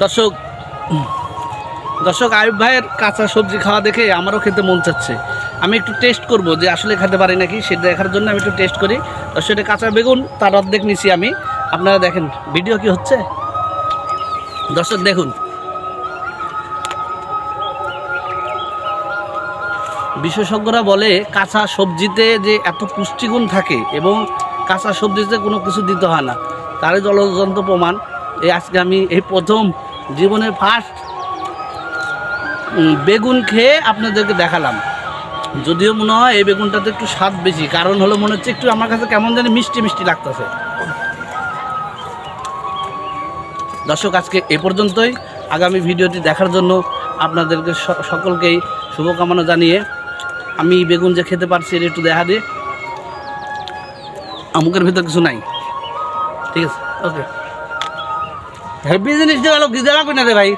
দর্শক দর্শক আয়ুব ভাইয়ের কাঁচা সবজি খাওয়া দেখে আমারও খেতে মন চাচ্ছে। আমি একটু টেস্ট করব যে আসলে খেতে পারি নাকি, সেটা দেখার জন্য আমি একটু টেস্ট করি। দর্শক, এটা কাঁচা বেগুন, তার অর্ধেক নিছি আমি। আপনারা দেখেন ভিডিও কি হচ্ছে? দর্শক, দেখুন। বিশেষজ্ঞরা বলে, কাঁচা সবজিতে যে এত পুষ্টিগুণ থাকে এবং কাঁচা সবজিতে কোনো কিছু দিতে হয় না। তারই জলযন্ত্র প্রমাণ। এই আজকে আমি এই প্রথম জীবনের ফার্স্ট বেগুন খেয়ে আপনাদেরকে দেখালাম। যদিও মনে হয় এই বেগুনটাতে একটু স্বাদ বেশি, কারণ হলো মনে হচ্ছে একটু আমার কাছে কেমন জানি মিষ্টি মিষ্টি লাগতেছে। দর্শক, আজকে এ পর্যন্তই। আগামী ভিডিওটি দেখার জন্য আপনাদেরকে সকলকেই শুভকামনা জানিয়ে আমি বেগুন যে খেতে পারছি এটা একটু দেখা দিয়ে, আমুকের ভিতর কিছু নাই। ঠিক আছে, ওকে। হেভি জিনিস দিয়ে গেল গিজে লাগবে না রে ভাই?